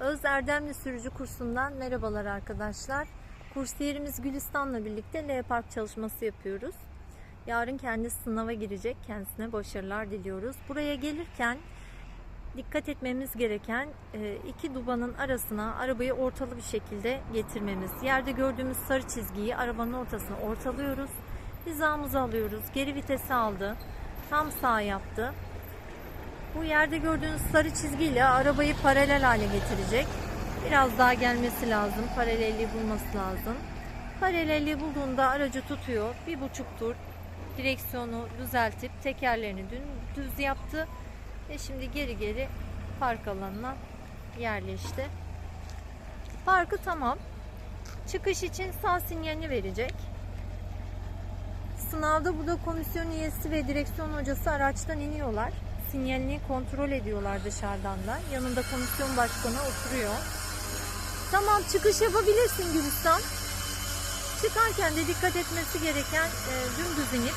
Öz Erdemli Sürücü kursundan merhabalar arkadaşlar. Kursiyerimiz Gülistan'la birlikte L Park çalışması yapıyoruz. Yarın kendisi sınava girecek. Kendisine başarılar diliyoruz. Buraya gelirken dikkat etmemiz gereken e, iki dubanın arasına arabayı ortalı bir şekilde getirmemiz. Yerde gördüğümüz sarı çizgiyi arabanın ortasına ortalıyoruz. Hizamızı alıyoruz. Geri vitesi aldı. Tam sağ yaptı. Bu yerde gördüğünüz sarı çizgiyle arabayı paralel hale getirecek. Biraz daha gelmesi lazım. Paralelliği bulması lazım. Paralelliği bulduğunda aracı tutuyor. Bir buçuk tur direksiyonu düzeltip tekerlerini dün düz yaptı. Ve şimdi geri geri park alanına yerleşti. Parkı tamam. Çıkış için sağ sinyalini verecek. Sınavda burada komisyon üyesi ve direksiyon hocası araçtan iniyorlar. Sinyalini kontrol ediyorlar dışarıdan da. Yanında komisyon başkanı oturuyor. Tamam çıkış yapabilirsin Gülistan. Çıkarken de dikkat etmesi gereken e, dümdüz inip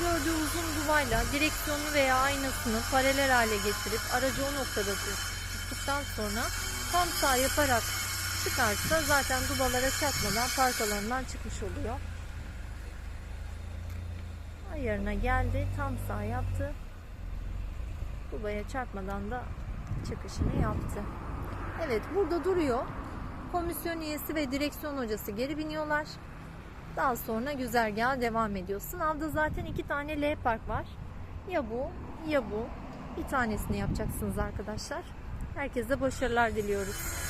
gördüğü uzun duvayla direksiyonu veya aynasını paralel hale getirip aracı o noktada tuttuktan sonra tam sağ yaparak çıkarsa zaten dubalara çarpmadan park alanından çıkmış oluyor. Ayarına geldi. Tam sağ yaptı. Dubaya çarpmadan da çıkışını yaptı. Evet burada duruyor. Komisyon üyesi ve direksiyon hocası geri biniyorlar. Daha sonra güzergaha devam ediyor. Sınavda zaten iki tane L park var. Ya bu ya bu. Bir tanesini yapacaksınız arkadaşlar. Herkese başarılar diliyoruz.